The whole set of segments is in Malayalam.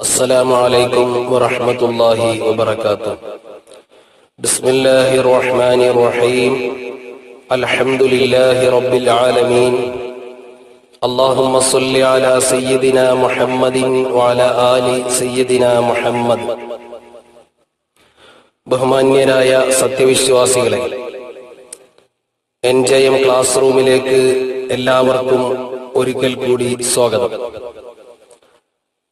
السلام عليكم ورحمة الله وبركاته بسم الله الرحمن الرحيم الحمد لله رب العالمين اللهم صل على سيدنا محمد وعلى آل سيدنا محمد ബഹുമാന്യരായ സത്യവിശ്വാസികളെ എൻ ജെ എം ക്ലാസ് റൂമിലേക്ക് എല്ലാവർക്കും ഒരിക്കൽ കൂടി സ്വാഗതം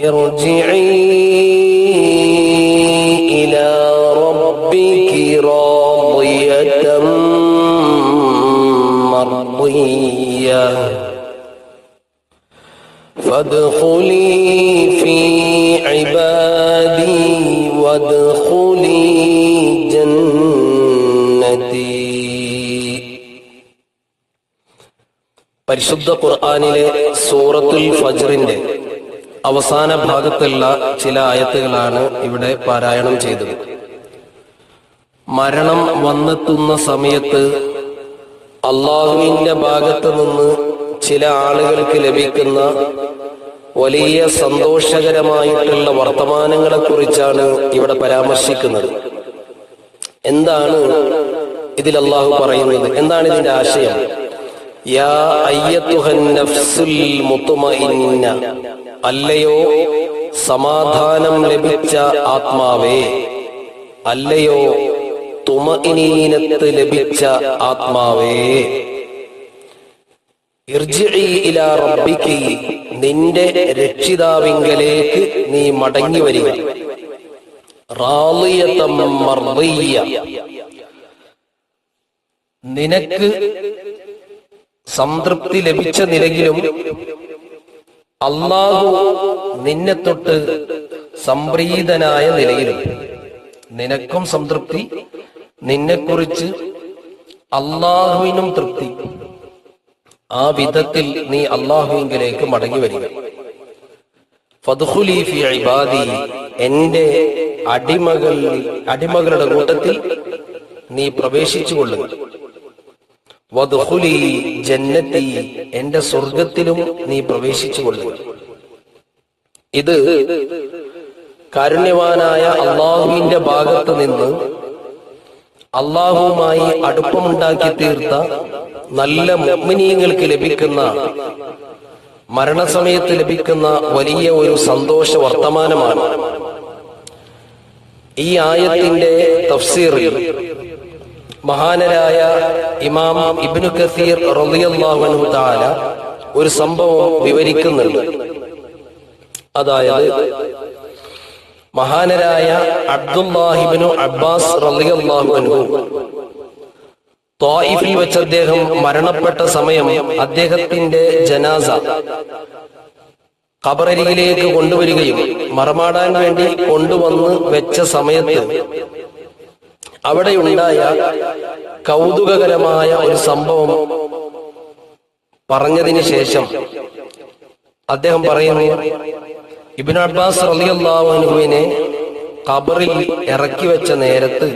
ارجعي إلى ربك راضية مرضية فادخلي في عبادي وادخلي جنتي പരിശുദ്ധ ഖുർആാനിലെ സൂറത്തുൽ ഫജ്റിന്റെ അവസാന ഭാഗത്തുള്ള ചില ആയത്തുകളാണ് ഇവിടെ പാരായണം ചെയ്തത്. മരണം വന്നെത്തുന്ന സമയത്ത് അള്ളാഹുവിന്റെ ഭാഗത്ത് നിന്ന് ചില ആളുകൾക്ക് ലഭിക്കുന്ന വലിയ സന്തോഷകരമായിട്ടുള്ള വർത്തമാനങ്ങളെ കുറിച്ചാണ് ഇവിടെ പരാമർശിക്കുന്നത്. എന്താണ് ഇതിൽ അള്ളാഹു പറയുന്നത്? എന്താണ് ഇതിന്റെ ആശയം? യാ നഫ്സുൽ അല്ലയോ സമാധാനം ലഭിച്ച ആത്മാവേ? അല്ലയോ തുമഇനീനത്ത് ലഭിച്ച ആത്മാവേ? റബ്ബിക്ക് നിന്റെ രക്ഷിതാവിങ്കലേക്ക് നീ മടങ്ങി വരിക. നിനക്ക് സംതൃപ്തി ലഭിച്ച നിലയിലും അള്ളാഹു നിന്നെ തൊട്ട് സംപ്രീതനായ നിലയിലും നിനക്കും സംതൃപ്തി നിന്നെക്കുറിച്ച് അള്ളാഹുവിനും തൃപ്തി. ആ വിധത്തിൽ നീ അള്ളാഹുവിങ്കിലേക്ക് മടങ്ങി വരിക. ഫതുഹുലീഫി ഇബാദി എന്റെ അടിമകൾ അടിമകളുടെ കൂട്ടത്തിൽ നീ പ്രവേശിച്ചു കൊള്ളുക വദ്ഖുലി ജന്നത്തി എന്റെ സ്വർഗത്തിലും നീ പ്രവേശിച്ചു കൊള്ളുക. ഇത് കാരുണ്യവാനായ അള്ളാഹുവിന്റെ ഭാഗത്ത് നിന്ന് അള്ളാഹുവുമായി അടുപ്പമുണ്ടാക്കി തീർത്ത നല്ല മുഗ്മിനീയങ്ങൾക്ക് ലഭിക്കുന്ന മരണസമയത്ത് ലഭിക്കുന്ന വലിയ ഒരു സന്തോഷ വർത്തമാനമാണ്. ഈ ആയത്തിന്റെ തഫ്സീറിൽ മഹാനരായ ഇമാം ഇബ്നു കസീർ റളിയല്ലാഹു തആല ഒരു സംഭവം വിവരിക്കുന്നുണ്ട്. അതായത് മഹാനരായ അബ്ദുല്ലാഹിബിനു അബ്ബാസ് റളിയല്ലാഹു അൻഹു വെച്ച് അദ്ദേഹം മരണപ്പെട്ട സമയം അദ്ദേഹത്തിന്റെ ജനാസ ഖബറരികിലേക്ക് കൊണ്ടുവരികയും മറമാടാൻ വേണ്ടി കൊണ്ടുവന്ന് വെച്ച സമയത്ത് അവിടെയുണ്ടായ കൗതുകകരമായ ഒരു സംഭവം പറഞ്ഞതിന് ശേഷം അദ്ദേഹം പറയുന്നു ഇബിൻ അബ്ബാസ് റലിയല്ലാഹുവിനെ ഖബറിൽ ഇറക്കി വെച്ച നേരത്ത്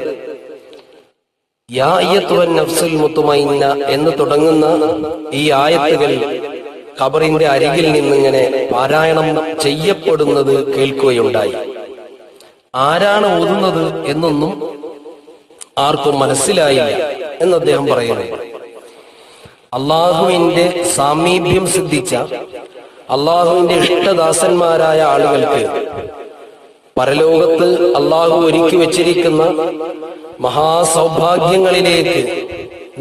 എന്ന് തുടങ്ങുന്ന ഈ ആയത്തുകൾ ഖബറിന്റെ അരികിൽ നിന്നിങ്ങനെ പാരായണം ചെയ്യപ്പെടുന്നത് കേൾക്കുകയുണ്ടായി. ആരാണ് ഓതുന്നത് എന്നൊന്നും ആർക്കും മനസ്സിലായില്ല എന്ന് അദ്ദേഹം പറയുന്നു. അള്ളാഹുവിന്റെ സാമീപ്യം സിദ്ധിച്ച അള്ളാഹുവിന്റെ ഇഷ്ടദാസന്മാരായ ആളുകൾക്ക് പരലോകത്ത് അള്ളാഹു ഒരുക്കി വെച്ചിരിക്കുന്ന മഹാസൗഭാഗ്യങ്ങളിലേക്ക്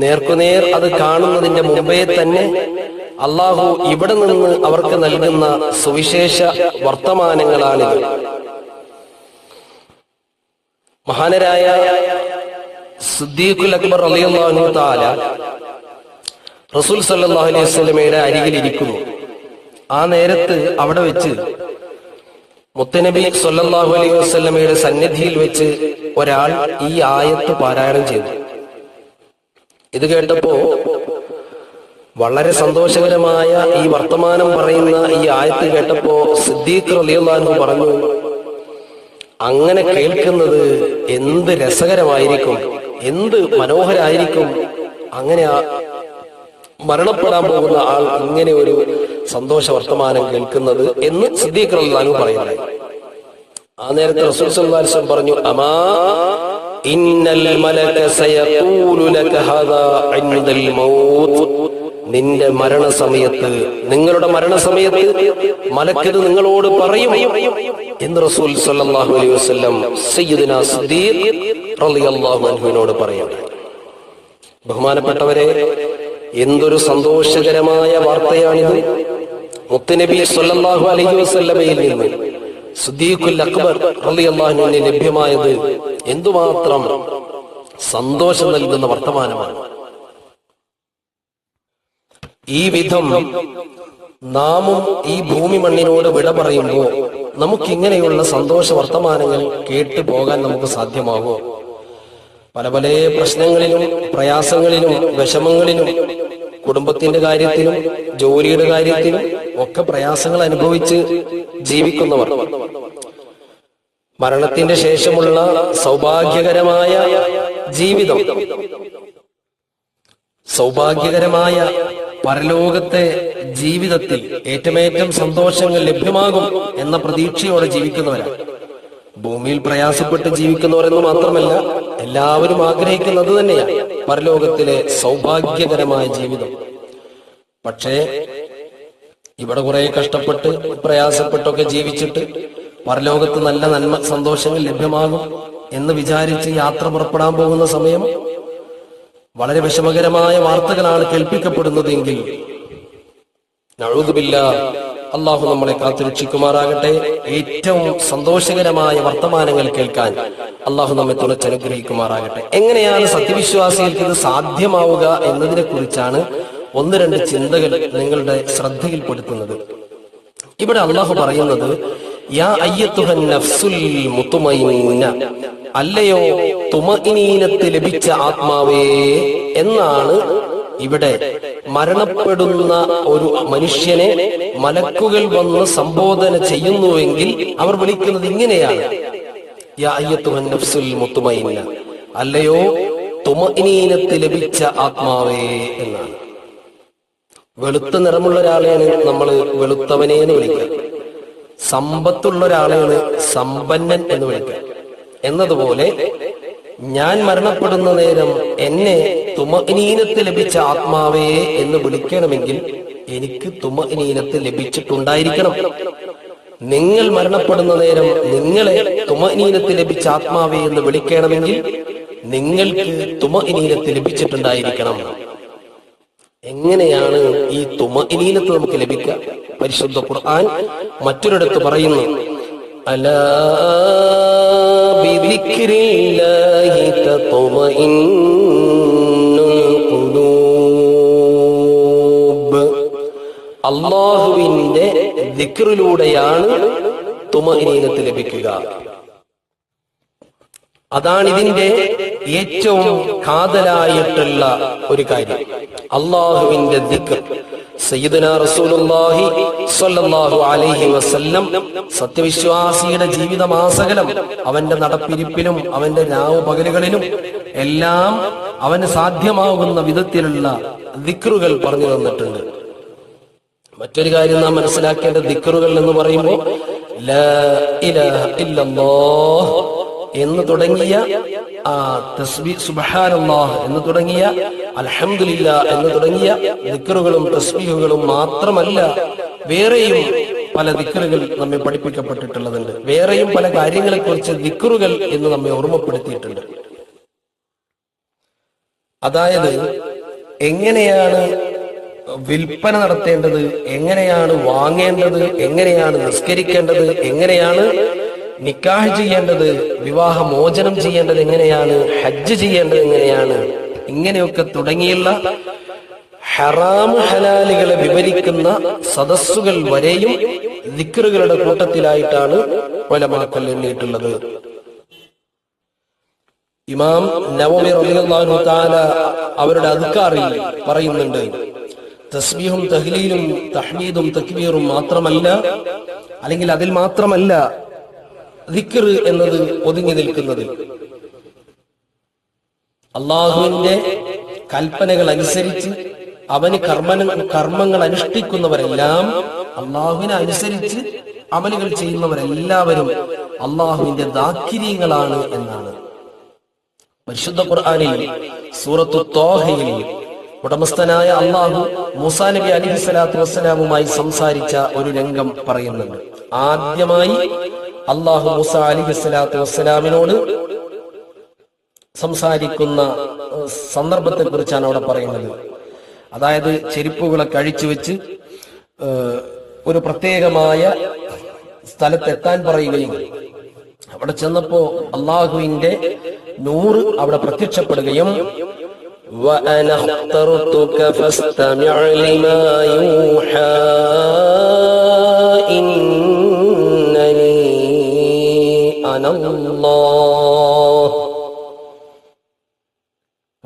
നേർക്കുനേർ അത് കാണുന്നതിന്റെ മുമ്പേ തന്നെ അള്ളാഹു ഇവിടെ നിന്ന് അവർക്ക് നൽകുന്ന സുവിശേഷ വർത്തമാനങ്ങളാണിത്. മഹാനരായ സിദ്ദീഖുൽ അക്ബർ റസൂൽ സല്ലല്ലാഹു അലൈഹി വസല്ലമയുടെ അരികിൽ ഇരിക്കുന്നു. ആ നേരത്ത് അവിടെ വെച്ച് മുത്തനബി സൊല്ലാഹു അലൈഹി വസ്ലമയുടെ സന്നിധിയിൽ വെച്ച് ഒരാൾ ഈ ആയത്ത് പാരായണം ചെയ്തു. ഇത് കേട്ടപ്പോ വളരെ സന്തോഷകരമായ ഈ വർത്തമാനം പറയുന്ന ഈ ആയത്ത് കേട്ടപ്പോ സിദ്ദീഖ് റലിയുള്ള പറഞ്ഞു അങ്ങനെ കേൾക്കുന്നത് എന്ത് രസകരമായിരിക്കും? എന്ത് മനോഹരായിരിക്കും? അങ്ങനെ മരണപ്പെടാൻ പോകുന്ന ആൾ ഇങ്ങനെ ഒരു സന്തോഷ വർത്തമാനം കേൾക്കുന്നത് എന്ന് റളിയല്ലാഹു പറയുന്നത് ആ നേരത്തെ റസൂൽ പറഞ്ഞു അമാ ഇന്നൽ മലക സയഖൂലു ലക ഹാദാ ഇൻദൽ നിന്റെ മരണസമയത്ത് നിങ്ങളുടെ മരണസമയത്ത് മലക്കത് നിങ്ങളോട് പറയും എന്ന് റസൂൽ സല്ലല്ലാഹു അലൈഹി വസല്ലം സയ്യിദുനാ സിദ്ദീഖ് റളിയല്ലാഹു അൻഹുവിനോട് പറയുന്നു ബഹുമാനപ്പെട്ടവരെ എന്തൊരു സന്തോഷകരമായ വാർത്തയാണിത്. മുത്തുനബി സല്ലല്ലാഹു അലൈഹി വസല്ലമയിൽ നിന്ന് സുദ്ദീഖുൽ അക്ബർ റളിയല്ലാഹുവിന് ലഭ്യമായത് എന്തുമാത്രം സന്തോഷം നൽകുന്ന വർത്തമാനമാണ്. ഈ വിധം നാമും ഈ ഭൂമി മണ്ണിനോട് വിട പറയുമ്പോൾ നമുക്കിങ്ങനെയുള്ള സന്തോഷ വർത്തമാനങ്ങൾ കേട്ടു പോകാൻ നമുക്ക് സാധ്യമാകുമോ പല പല പ്രശ്നങ്ങളിലും പ്രയാസങ്ങളിലും വിഷമങ്ങളിലും കുടുംബത്തിന്റെ കാര്യത്തിലും ജോലിയുടെ കാര്യത്തിലും ഒക്കെ പ്രയാസങ്ങൾ അനുഭവിച്ച് ജീവിക്കുന്നവർ. മരണത്തിന്റെ ശേഷമുള്ള സൗഭാഗ്യകരമായ ജീവിതം. സൗഭാഗ്യകരമായ പരലോകത്തെ ജീവിതത്തിൽ ഏറ്റമേറ്റം സന്തോഷങ്ങൾ ലഭ്യമാകും എന്ന പ്രതീക്ഷയോടെ ജീവിക്കുന്നവരാണ്. ഭൂമിയിൽ പ്രയാസപ്പെട്ട് ജീവിക്കുന്നവരെന്ന് മാത്രമല്ല എല്ലാവരും ആഗ്രഹിക്കുന്നത് തന്നെയാണ് പരലോകത്തിലെ സൗഭാഗ്യകരമായ ജീവിതം. പക്ഷേ ഇവിടെ കുറെ കഷ്ടപ്പെട്ട് പ്രയാസപ്പെട്ടൊക്കെ ജീവിച്ചിട്ട് പരലോകത്ത് നല്ല നന്മ സന്തോഷങ്ങൾ ലഭ്യമാകും എന്ന് വിചാരിച്ച് യാത്ര പുറപ്പെടാൻ പോകുന്ന സമയം വളരെ വിഷമകരമായ വാർത്തകളാണ് കേൾപ്പിക്കപ്പെടുന്നതെങ്കിൽ നഴുതുമില്ല അള്ളാഹു നമ്മളെ കാത്തുരക്ഷിക്കുമാറാകട്ടെ ഏറ്റവും സന്തോഷകരമായ വർത്തമാനങ്ങൾ കേൾക്കാൻ അള്ളാഹു നമ്മെ തുണച്ചനുഗ്രഹിക്കുമാറാകട്ടെ എങ്ങനെയാണ് സത്യവിശ്വാസികൾക്ക് ഇത് സാധ്യമാവുക എന്നതിനെ കുറിച്ചാണ് ഒന്ന് രണ്ട് ചിന്തകൾ നിങ്ങളുടെ ശ്രദ്ധയിൽപ്പെടുത്തുന്നത് ഇവിടെ അള്ളാഹു പറയുന്നത് യാ അയ്യത്തുഹൻ നഫ്സുൽ മുത്തുമൈന. അല്ലയോ തുമഇനീനത്ത് ലഭിച്ച ആത്മാവേ എന്നാണ് ഇവിടെ മരണപ്പെടുന്ന ഒരു മനുഷ്യനെ മലക്കുകൾ വന്ന് സംബോധന ചെയ്യുന്നുവെങ്കിൽ അവർ വിളിക്കുന്നത് ഇങ്ങനെയാണ്. അല്ലയോ തുമഇനീനത്ത് ലഭിച്ച ആത്മാവേ എന്നാണ്. വെളുത്ത നിറമുള്ള ഒരാളെയാണ് നമ്മൾ വെളുത്തവനെ എന്ന് വിളിക്കുക. സമ്പത്തുള്ള ഒരാളെയാണ് സമ്പന്നൻ എന്ന് വിളിക്കുക. എന്നതുപോലെ ഞാൻ മരണപ്പെടുന്ന നേരം എന്നെ തുമഇനീനത്ത് ലഭിച്ച ആത്മാവേ എന്ന് വിളിക്കണമെങ്കിൽ എനിക്ക് തുമഇനീനത്ത് ലഭിച്ചിട്ടുണ്ടായിരിക്കണം. നിങ്ങൾ മരണപ്പെടുന്ന നേരം നിങ്ങളെ തുമഇനീനത്ത് ലഭിച്ച ആത്മാവേ എന്ന് വിളിക്കണമെങ്കിൽ നിങ്ങൾക്ക് തുമഇനീനത്ത് ലഭിച്ചിട്ടുണ്ടായിരിക്കണം. എങ്ങനെയാണ് ഈ തുമഇനീനത്ത് നമുക്ക് ലഭിക്കുക? പരിശുദ്ധ ഖുർആൻ മറ്റൊരിടത്ത് പറയുന്നു അലാ അള്ളാഹുവിന്റെ ദിക്റിലൂടെയാണ് തുമഹീനത്ത് ലഭിക്കുക. അതാണ് ഇതിന്റെ ഏറ്റവും കാതലായിട്ടുള്ള ഒരു കാര്യം. അള്ളാഹുവിന്റെ ദിക്ർ. സയ്യിദുന റസൂലുള്ളാഹി സ്വല്ലല്ലാഹു അലൈഹി വസല്ലം സത്യവിശ്വാസിയുടെ ജീവിതമാസകലം അവന്റെ നടപ്പിരിപ്പിലും അവന്റെ രാവ് പകലുകളിലും എല്ലാം അവന് സാധ്യമാകുന്ന വിധത്തിലുള്ള ദിക്റുകൾ പറഞ്ഞു തന്നിട്ടുണ്ട്. മറ്റൊരു കാര്യം നാം മനസ്സിലാക്കേണ്ട ദിക്റുകൾ എന്ന് പറയുമ്പോൾ എന്ന് തുടങ്ങിയ ആ തസ്ബി സുബ്ഹാനല്ലാഹ് എന്ന് തുടങ്ങിയ അൽഹംദുലില്ല എന്ന് തുടങ്ങിയ ദിക്കറുകളും തസ്ബീഹുകളും മാത്രമല്ല വേറെയും പല ദിക്കറുകൾ നമ്മെ പഠിപ്പിക്കപ്പെട്ടിട്ടുള്ളതുണ്ട്. വേറെയും പല കാര്യങ്ങളെ കാര്യങ്ങളെക്കുറിച്ച് ദിക്കറുകൾ എന്ന് നമ്മെ ഓർമ്മപ്പെടുത്തിയിട്ടുണ്ട്. അതായത് എങ്ങനെയാണ് വിൽപ്പന നടത്തേണ്ടത് എങ്ങനെയാണ് വാങ്ങേണ്ടത് എങ്ങനെയാണ് നിസ്കരിക്കേണ്ടത് എങ്ങനെയാണ് നിക്കാഹ് ചെയ്യേണ്ടത് വിവാഹ മോചനം ചെയ്യേണ്ടത് എങ്ങനെയാണ് ഹജ്ജ് ചെയ്യേണ്ടത് എങ്ങനെയാണ് ഇങ്ങനെയൊക്കെ തുടങ്ങിയുള്ള ഹറാം ഹലാലുകളെ വിവരിക്കുന്ന സദസ്സുകൾ വരെയും ദിക്കറുകളുടെ കൂട്ടത്തിലായിട്ടാണ് ഒലമാക്കൽ എണ്ണിയിട്ടുള്ളത്. ഇമാം നവമി തആല അവരുടെ അതുക്കാറിൽ പറയുന്നുണ്ട് തസ്ബീഹും തഹ്ലീലും തഹ്മീദും തക്ബീറും മാത്രമല്ല അല്ലെങ്കിൽ അതിൽ മാത്രമല്ല ദിക്ർ എന്നത് ഒതുങ്ങി നിൽക്കുന്നത്. അള്ളാഹുവിന്റെ കൽപ്പനകൾ അനുസരിച്ച് അവന് കർമ്മ കർമ്മങ്ങൾ അനുഷ്ഠിക്കുന്നവരെല്ലാം അള്ളാഹുവിനെ അനുസരിച്ച് അമലുകൾ ചെയ്യുന്നവരെല്ലാവരും അള്ളാഹുവിന്റെ ദാക്കിര്യങ്ങളാണ് എന്നാണ്. പരിശുദ്ധ ഖുർആാനിൽ സൂറത്തു തോഹയിൽ ഉടമസ്ഥനായ അള്ളാഹു മൂസാ നബി അലി സ്വലാത്തു വസ്സലാമുമായി സംസാരിച്ച ഒരു രംഗം പറയുന്നുണ്ട്. ആദ്യമായി അള്ളാഹു മൂസ അലി സ്വലാത്തു വസ്സലാമിനോട് സംസാരിക്കുന്ന സന്ദർഭത്തെ കുറിച്ചാണ് അവിടെ പറയുന്നത്. അതായത് ചെരുപ്പുകളൊക്കെ കഴിച്ചു വെച്ച് ഒരു പ്രത്യേകമായ സ്ഥലത്തെത്താൻ പറയുകയും അവിടെ ചെന്നപ്പോ അള്ളാഹുവിന്റെ നൂറ് അവിടെ പ്രത്യക്ഷപ്പെടുകയും അനല്ല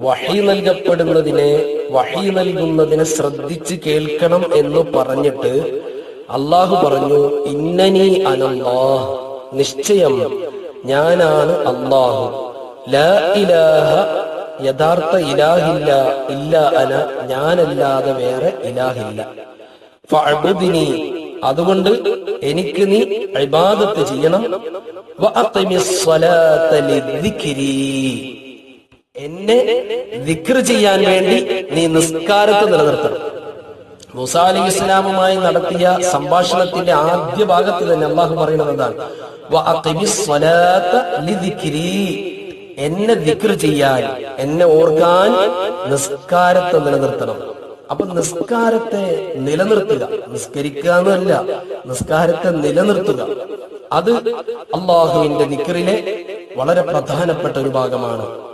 വഹി നൽകപ്പെടുന്നതിനെ വഹി നൽകുന്നതിനെ ശ്രദ്ധിച്ച് കേൾക്കണം എന്ന് പറഞ്ഞിട്ട് അള്ളാഹു പറഞ്ഞു ഇന്നനി അനല്ലാഹ് നിശ്ചയം ഞാനാണ് അള്ളാഹു ഇലാഹ യഥാർത്ഥ ഇലാഹില്ല ഇല്ല അന ഞാനല്ലാതെ വേറെ ഇലാഹില്ല. അതുകൊണ്ട് എനിക്ക് നീ ഇബാദത്ത് ചെയ്യണം. എന്നെ വിക്ര ചെയ്യാൻ വേണ്ടി നീ നിസ്കാരത്തെ നിലനിർത്തണം. മൂസ അലി ഇസ്ലാമുമായി നടത്തിയ സംഭാഷണത്തിന്റെ ആദ്യ ഭാഗത്ത് തന്നെ അള്ളാഹു പറയുന്നത് എന്താണ്. എന്നെ വിക്ര ചെയ്യാൻ എന്നെ ഓർക്കാൻ നിസ്കാരത്തെ നിലനിർത്തണം. അപ്പൊ നിസ്കാരത്തെ നിലനിർത്തുക നിസ്കരിക്കുക എന്നല്ല നിസ്കാരത്തെ നിലനിർത്തുക. അത് അള്ളാഹുവിന്റെ നിക്കറിലെ വളരെ പ്രധാനപ്പെട്ട ഒരു ഭാഗമാണ്.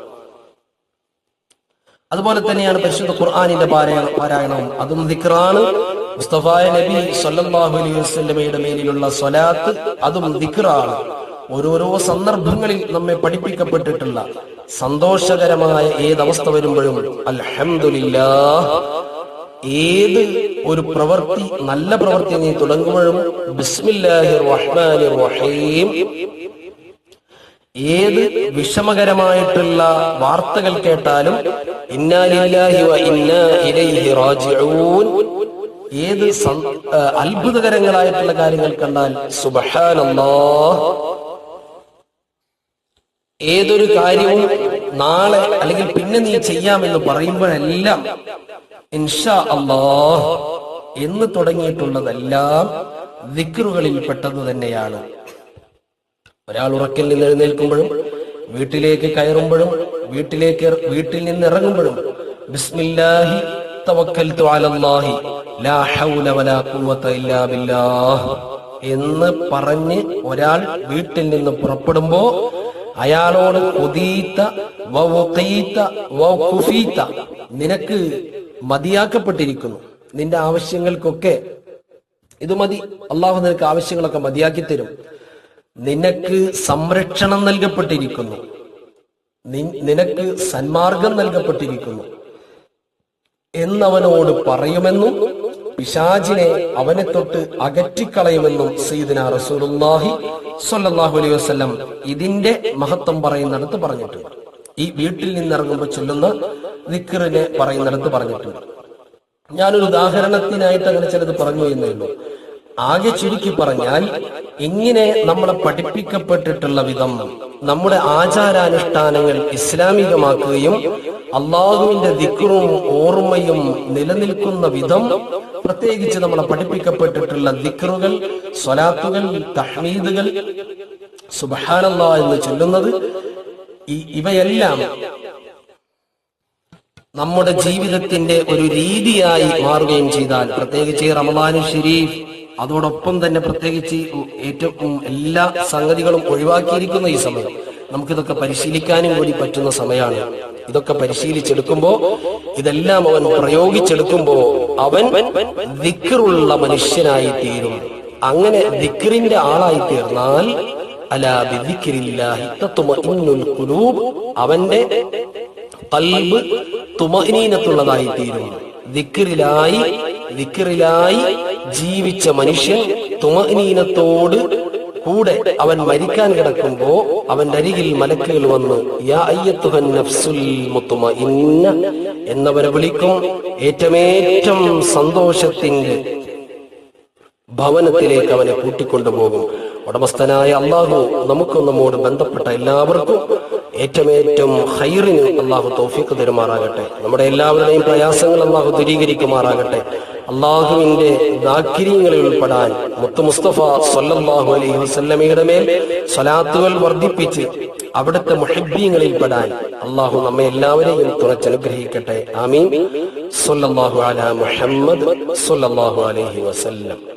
അതുപോലെ തന്നെയാണ് പരിശുദ്ധ ഖുർആാനിന്റെ പാരായണം പാരായണം അതും ദിക്റാണ്. മുസ്തഫായ നബി സൊല്ലാഹു അലൈഹി വസ്ലമയുടെ മേലിലുള്ള സ്വലാത്ത് അതും ദിക്റാണ്. ഓരോരോ സന്ദർഭങ്ങളിൽ നമ്മെ പഠിപ്പിക്കപ്പെട്ടിട്ടുള്ള സന്തോഷകരമായ ഏതവസ്ഥ വരുമ്പോഴും അൽഹമില്ല ഏത് ഒരു പ്രവൃത്തി നല്ല പ്രവൃത്തി നീ തുടങ്ങുമ്പോഴും ബിസ്മില്ലാഹിർ റഹ്മാനിർ റഹീം. ഏത് വിഷമകരമായിട്ടുള്ള വാർത്തകൾ കേട്ടാലും ഏത് അത്ഭുതകരങ്ങളായിട്ടുള്ള കാര്യങ്ങൾ കണ്ടാൽ സുബ്ഹാനല്ലാഹ്. ഏതൊരു കാര്യവും നാളെ അല്ലെങ്കിൽ പിന്നെ നീ ചെയ്യാമെന്ന് പറയുമ്പോഴെല്ലാം ഇൻഷാ അല്ലാഹ് എന്ന് തുടങ്ങിയിട്ടുള്ളതെല്ലാം ദിക്റുകളിൽ പെട്ടത് തന്നെയാണ്. ഒരാൾ ഉറക്കിൽ നിന്ന് എഴുന്നേൽക്കുമ്പോഴും വീട്ടിലേക്ക് കയറുമ്പോഴും വീട്ടിലേക്ക് വീട്ടിൽ നിന്ന് ഇറങ്ങുമ്പോഴും ബിസ്മില്ലാഹി തവക്കൽതു അലല്ലാഹി ലാ ഹൗല വലാ ഖുവത ഇല്ലാ ബില്ലാഹ് എന്ന് പറഞ്ഞ് ഒരാൾ വീട്ടിൽ നിന്ന് പുറപ്പെടുമ്പോ അയാളോട് കൊതീത്ത വകുഫീത്ത നിനക്ക് മതിയാക്കപ്പെട്ടിരിക്കുന്നു. നിന്റെ ആവശ്യങ്ങൾക്കൊക്കെ ഇത് മതി. അള്ളാഹു നിനക്ക് ആവശ്യങ്ങളൊക്കെ മതിയാക്കി തരും നിനക്ക് സംരക്ഷണം നൽകപ്പെട്ടിരിക്കുന്നു. നിനക്ക് സന്മാർഗം നൽകപ്പെട്ടിരിക്കുന്നു. എന്നവനോട് പറയുമെന്നും പിശാചിനെ അവനെ തൊട്ട് അകറ്റിക്കളയുമെന്നും സീദിന റസൂലുല്ലാഹി സ്വല്ലല്ലാഹു അലൈഹി വസല്ലം ഇതിന്റെ മഹത്വം പറയുന്നിടത്ത് പറഞ്ഞിട്ടുണ്ട്. ഈ വീട്ടിൽ നിന്നിറങ്ങുമ്പോൾ ചൊല്ലുന്ന ദിക്റിനെ പറയുന്നിടത്ത് പറഞ്ഞിട്ടുണ്ട്. ഞാനൊരു ഉദാഹരണത്തിനായിട്ട് അങ്ങനെ ചിലത് പറഞ്ഞു എന്നേ ഉള്ളൂ. ആകെ ചുരുക്കി പറഞ്ഞാൽ എങ്ങനെ നമ്മളെ പഠിപ്പിക്കപ്പെട്ടിട്ടുള്ള വിധം നമ്മുടെ ആചാരാനുഷ്ഠാനങ്ങൾ ഇസ്ലാമികമാക്കുകയും അള്ളാഹുവിന്റെ ദിക്റും ഓർമ്മയും നിലനിൽക്കുന്ന വിധം പ്രത്യേകിച്ച് നമ്മളെ പഠിപ്പിക്കപ്പെട്ടിട്ടുള്ള ദിക്റുകൾ സ്വലാത്തുകൾ തഹ്മീദുകൾ സുബഹാനല്ലാ എന്ന് ചൊല്ലുന്നത് ഇവയെല്ലാം നമ്മുടെ ജീവിതത്തിന്റെ ഒരു രീതിയായി മാറുകയും ചെയ്താൽ പ്രത്യേകിച്ച് റമദാനു ഷരീഫ് അതോടൊപ്പം തന്നെ പ്രത്യേകിച്ച് ഏറ്റവും എല്ലാ സംഗതികളും ഒഴിവാക്കിയിരിക്കുന്ന ഈ സമയം. നമുക്കിതൊക്കെ പരിശീലിക്കാനും കൂടി പറ്റുന്ന സമയമാണ്. ഇതൊക്കെ പരിശീലിച്ചെടുക്കുമ്പോ ഇതെല്ലാം അവൻ പ്രയോഗിച്ചെടുക്കുമ്പോ അവൻ ദിക്കറുള്ള മനുഷ്യനായി തീരും. അങ്ങനെ ദിക്കറിന്റെ ആളായി തീർന്നാൽ അവന്റെ കൽബ് തുമനീനത്തുള്ളതായി തീരും. ദിക്കറിലായി ദിക്റിലായി ജീവിച്ച മനുഷ്യൻ തുമനീനത്തോട് കൂടെ അവൻ മരിക്കാൻ കിടക്കുമ്പോ അവന്റെ അരികിൽ മലക്കുകൾ വന്ന് യാ മുത്തുമഇന്ന എന്നവരെ വിളിക്കും. ഏറ്റമേറ്റം സന്തോഷത്തിന്റെ ഭവനത്തിലേക്ക് അവനെ കൂട്ടിക്കൊണ്ടുപോകും ഉടമസ്ഥനായ അള്ളാഹു നമുക്കും നമ്മോട് ബന്ധപ്പെട്ട എല്ലാവർക്കും ഏറ്റമേറ്റം ഹൈറിന് അള്ളാഹു തോഫിക്ക് തരുമാറാകട്ടെ. നമ്മുടെ എല്ലാവരുടെയും പ്രയാസങ്ങൾ അള്ളാഹു ദൂരീകരിക്കുമാറാകട്ടെ. അള്ളാഹുവിന്റെ ദാക്കിര്യങ്ങളിൽ ഉൾപ്പെടാൻ മുത്ത മുസ്തഫ സൊല്ലാഹു അലൈഹി വസല്ലമയുടെ മേൽ സ്വലാത്തുകൾ വർദ്ധിപ്പിച്ച് അവിടുത്തെ മുഹബ്ബീങ്ങളിൽ പെടാൻ അള്ളാഹു നമ്മെ എല്ലാവരെയും തുറച്ചനുഗ്രഹിക്കട്ടെ. ആമീൻ. സൊല്ലാഹു അലാ മുഹമ്മദ് സൊല്ലാഹു അലൈഹി വസല്ലം.